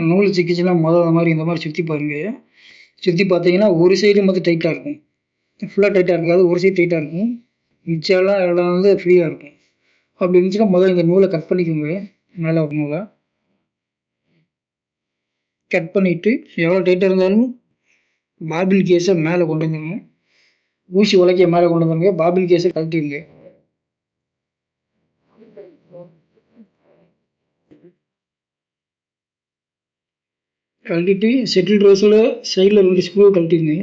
நூல் சிக்கிச்சுன்னா மொதல் மாதிரி இந்த மாதிரி சுற்றி பாருங்க. சுற்றி பார்த்தீங்கன்னா ஒரு சைடு மட்டும் டைட்டாக இருக்கும். ஃபுல்லாக டைட்டாக இருக்காது. ஒரு சைடு டைட்டாக இருக்கும். மிச்சம்லாம் எல்லாம் வந்து ஃப்ரீயாக இருக்கும். அப்படி இருந்துச்சுன்னா முதல்ல இந்த நூலை கட் பண்ணிக்கோங்க. மேலே ஒரு நூலை. கட் பண்ணிவிட்டு எவ்வளோ டைட்டாக இருந்தாலும் பாபிள் கேஸை மேலே கொண்டு வந்துடணும் ஊசி உலக்கைய மேலே கொண்டு வந்துருங்க. பாபிள் கேஸை கழட்டிடுங்க. கழட்டிட்டு செட்டில் ரோஸில் சைடில் ரெண்டு ஸ்க்ரூ கழட்டிடுங்க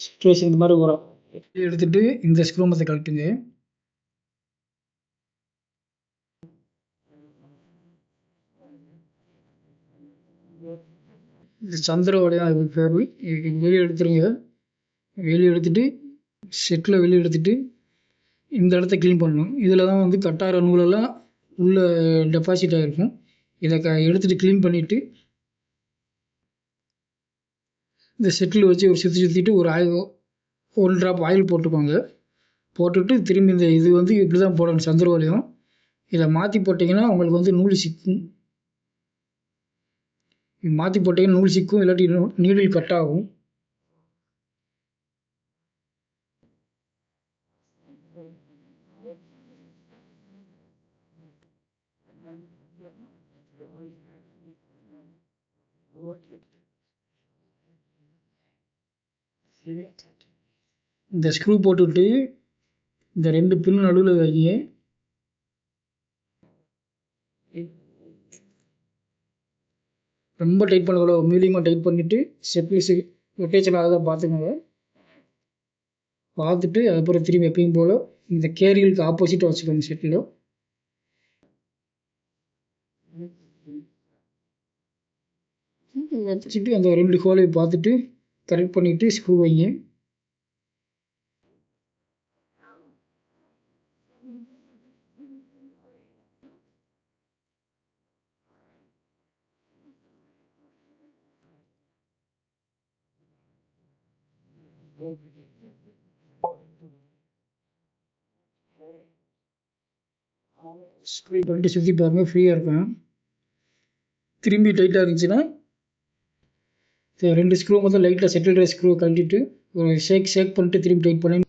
ஸ்ட்ரேஸ் இந்த மாதிரி வரும். எடுத்துட்டு இந்த ஸ்க்ரூ மத்தை கழட்டுங்க. இது சந்திரோடைய பேர் இதுக்கு வெளியே எடுத்துருங்க. வெளியே எடுத்துட்டு செட்டில் வெளியே எடுத்துட்டு இந்த இடத்த க்ளீன் பண்ணணும். இதில் தான் வந்து கட்டார நூலெல்லாம் உள்ளே டெபாசிட் ஆகிருக்கும் இதை க எடுத்துகிட்டு க்ளீன் பண்ணிவிட்டு இந்த செட்டில் வச்சு ஒரு சுற்றி சுற்றிட்டு ஒரு ஆயில் ஒரு ட்ராப் ஆயில் போட்டுக்கோங்க. போட்டுட்டு திரும்பி இந்த இது வந்து இப்படி தான் போடணும் சந்திர வலையும் இதை மாற்றி போட்டிங்கன்னா உங்களுக்கு வந்து நூல் சிக்கும். மாற்றி போட்டீங்கன்னா நூல் சிக்கும் இல்லாட்டி நீடில் கட் ஆகும் இந்த ஸ்க்ரூ போட்டுவிட்டு இந்த ரெண்டு பின் நடுவில் வைங்க. ரொம்ப டைட் பண்ணக்கூடாது. மீடியமாக டைட் பண்ணிவிட்டு செப்பீஸ் ரொட்டேஷன் ஆகுதா பார்த்துக்கோங்க. பார்த்துட்டு அதுக்கப்புறம் திரும்பி எப்பயும் போல் இந்த கேரியலுக்கு ஆப்போசிட்டாக வச்சுக்கோங்க செட்டில் வச்சுட்டு அந்த ரெண்டு ஹோலையும் பார்த்துட்டு கரெக்ட் பண்ணிவிட்டு ஸ்க்ரூ வைங்க. ஸ்க்ரீன் பண்ணிட்டு சுற்றி பாருங்கள் ஃப்ரீயாக இருக்கும். திரும்பி டைட்டாக இருந்துச்சுன்னா ரெண்டு ஸ்க்ரூ மட்டும் லைட்டாக செட்டில் ஸ்க்ரூ கழட்டிட்டு ஒரு ஷேக் ஷேக் பண்ணிட்டு திரும்பி டைட் பண்ணி